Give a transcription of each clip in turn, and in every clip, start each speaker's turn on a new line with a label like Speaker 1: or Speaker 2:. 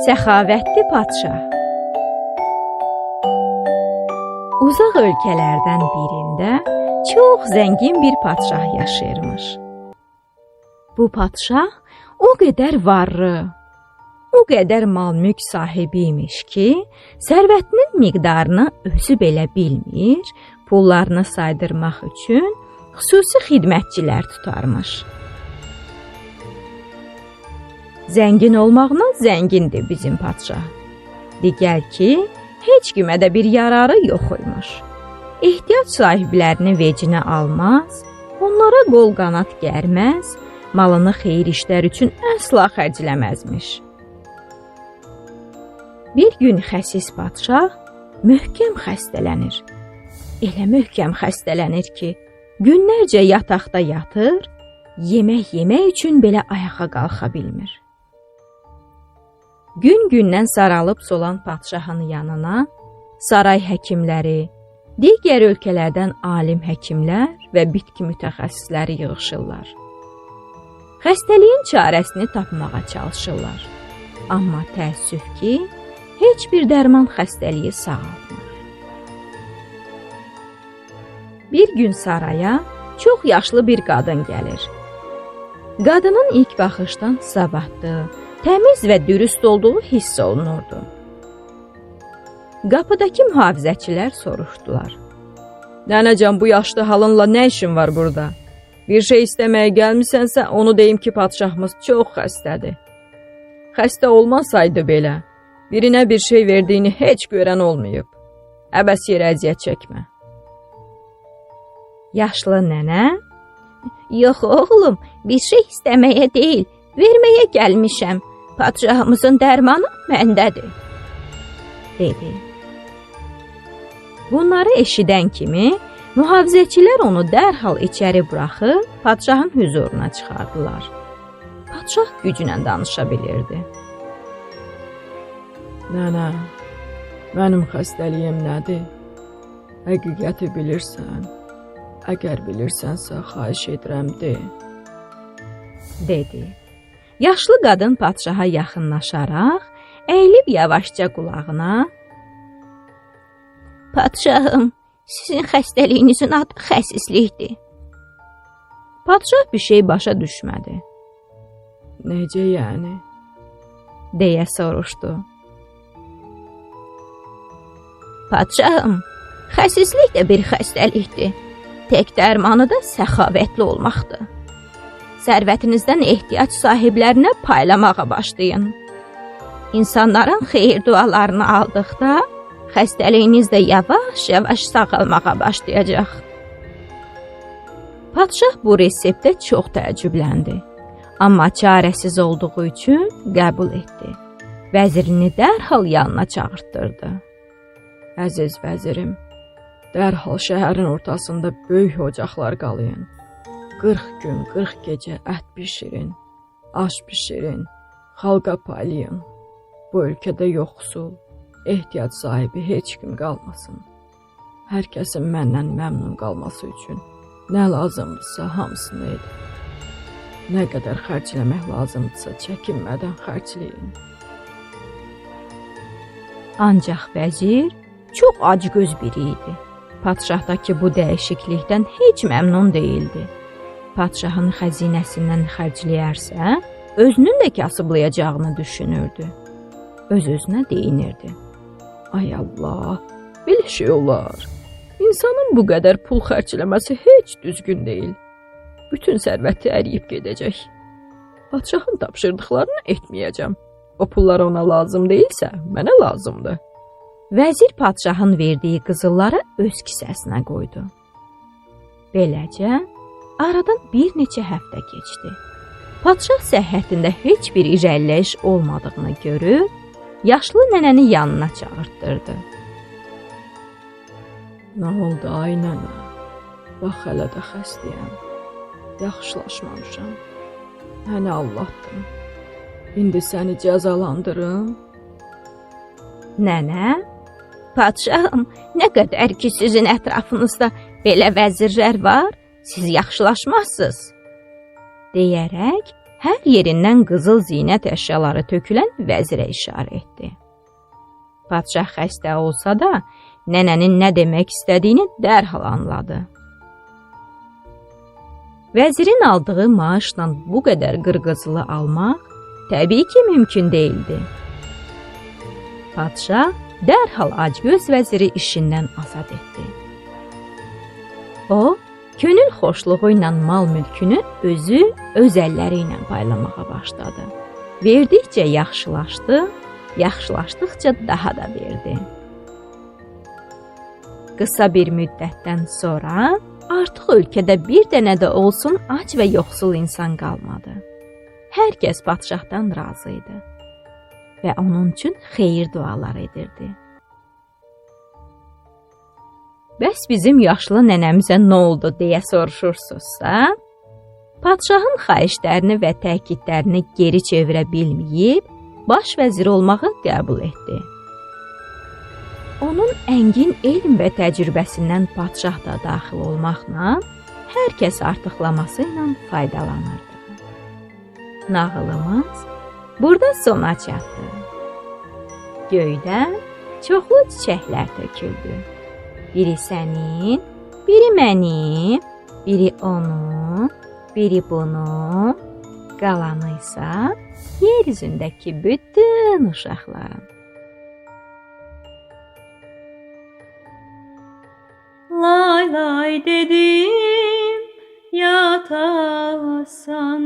Speaker 1: Səxavətli padşah. Uzaq ölkələrdən birində çox zəngin bir padşah yaşayırmış. Bu padşah o qədər varlı, o qədər mal-mülk sahibi imiş ki, sərvətinin miqdarını özü belə bilmir, pullarını saydırmaq üçün xüsusi xidmətçilər tutarmış. Zəngin olmağına zəngindir bizim padşah. Digər ki, heç kimə də bir yararı yox imiş. Ehtiyac sahiblərini vecinə almaz, onlara qol qanat gərməz, malını xeyir işlər üçün əsla xərcləməzmiş. Bir gün xəsis padşah möhkəm xəstələnir. Elə möhkəm xəstələnir ki, günlərcə yataqda yatır, yemək yemək üçün belə ayağa qalxa bilmir. Gün-gündən saralıb solan padşahın yanına saray həkimləri, digər ölkələrdən alim həkimlər və bitki mütəxəssisləri yığılırlar. Xəstəliyin çarəsini tapmağa çalışırlar. Amma təəssüf ki, heç bir dərman xəstəliyi sağaltmır. Bir gün saraya çox yaşlı bir qadın gəlir. Qadının ilk baxışdan savadlı, təmiz və dürüst olduğu hiss olunurdu. Qapıdakı mühafizəçilər soruşdular.
Speaker 2: Nənəcan bu yaşlı halınla nə işin var burada? Bir şey istəməyə gəlmisənsə, onu deyim ki, padşahımız çox xəstədir. Xəstə olmasaydı belə, birinə bir şey verdiyini heç görən olmayıb. Əbəs yerə əziyyət çəkmə.
Speaker 1: Yaşlı nənə, "Yox oğlum, bir şey istəməyə deyil, verməyə gəlmişəm. Padşahımızın dərmanı məndədir." dedi. Bunları eşidən kimi mühafizəçilər onu dərhal içəri buraxıb padşahın huzuruna çıxardılar. Padşah güclə danışa bilirdi.
Speaker 2: Nənə, mənim xəstəliyim nədir? Həqiqəti bilirsən? Əgər bilirsənsə, xahiş edirəm de.
Speaker 1: dedi. Yaşlı qadın padşaha yaxınlaşaraq əyilib yavaşca qulağına Padşahım, sizin xəstəliyinizin adı xəsislikdir. Padşah bir şey başa düşmədi,
Speaker 2: Necə yəni?
Speaker 1: deyə soruşdu. Padşahım, xəsislik də bir xəstəlikdir. Tək dərmanı da səxavətli olmaqdır. Sərvətinizdən ehtiyac sahiblərinə paylamağa başlayın. İnsanların xeyir dualarını aldıqda xəstəliyiniz də yavaş-yavaş sağalmağa başlayacaq. Padşah bu reseptə çox təəccübləndi. Amma çarəsiz olduğu üçün qəbul etdi. Vəzirini dərhal yanına çağırtdırdı.
Speaker 2: Əziz vəzirim, dərhal şəhərin ortasında böyük ocaqlar qalayın. 40 gün, 40 gecə ət bişirin, aş bişirin, xalqa paylayın. Bu ölkədə yoxsul, ehtiyac sahibi heç kim qalmasın. Hər kəsin məndən məmnun qalması üçün nə lazımdırsa hamısını edin. Nə qədər xərcləmək lazımdırsa çəkinmədən xərcləyin.
Speaker 1: Ancaq vəzir çox acgöz biri idi. Padşahdakı bu dəyişiklikdən heç məmnun değildi. Padşahın xəzinəsindən xərcləyərsə, özünün də kasıblayacağını düşünürdü. Öz-özünə deyinirdi.
Speaker 2: Ay Allah, belə şey olar. İnsanın bu qədər pul xərcləməsi heç düzgün deyil. Bütün sərvəti əriyib gedəcək. Padşahın tapşırdıqlarını etməyəcəm. O pullar ona lazım deyilsə, mənə lazımdır.
Speaker 1: Vəzir padşahın verdiyi qızılları öz kisəsinə qoydu. Beləcə, aradan bir neçə həftə keçdi. Padşah səhhətində heç bir irəliləyiş olmadığını görüb, yaşlı nənəni yanına çağırtdırdı.
Speaker 2: Nə oldu ay nənə? Bax hələ də xəstəyəm. Yaxşılaşmamışam. Məni allatdın. İndi səni cəzalandırım.
Speaker 1: Nənə, padşahım, nə qədər ki sizin ətrafınızda belə vəzirlər var, siz yaxşılaşmazsınız. deyərək Hər yerindən qızıl zinət əşyaları tökülən vəzirə işarə etdi. Padşah xəstə olsa da, nənənin nə demək istədiyini dərhal anladı. Vəzirin aldığı maaşla bu qədər qırqızılı almaq təbii ki, mümkün değildi. Padşah dərhal acgöz vəziri işindən azad etdi. O, könül xoşluğu ilə mal-mülkünü özü öz əlləri ilə paylamağa başladı. Verdikcə yaxşılaşdı, yaxşılaşdıqca daha da verdi. Qısa bir müddətdən sonra artıq ölkədə bir dənə də olsun ac və yoxsul insan qalmadı. Hər kəs padşahdan razı idi və onun üçün xeyir dualar edirdi. Bəs bizim yaşlı nənəmizə nə oldu deyə soruşursunuzsa, padşahın xahişlərini və təkidlərini geri çevirə bilməyib, baş vəzir olmağı qəbul etdi. Onun əngin elm və təcrübəsindən padşah da daxil olmaqla hər kəs artıqlaması ilə faydalanırdı. Nağılımız burada sona çatdı. Göydən çoxlu çiçəklər töküldü. Biri sənin, biri mənim, biri onun, biri bunun, qalanı isə yer üzündəki bütün uşaqların.
Speaker 3: Lay lay dedim yatasan.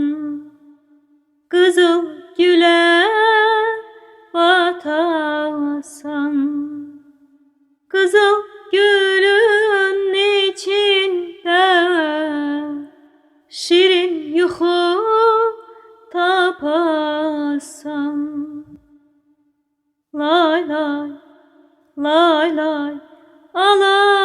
Speaker 3: Kızıl güle batasan. Kızıl Lay lay, lay lay Alay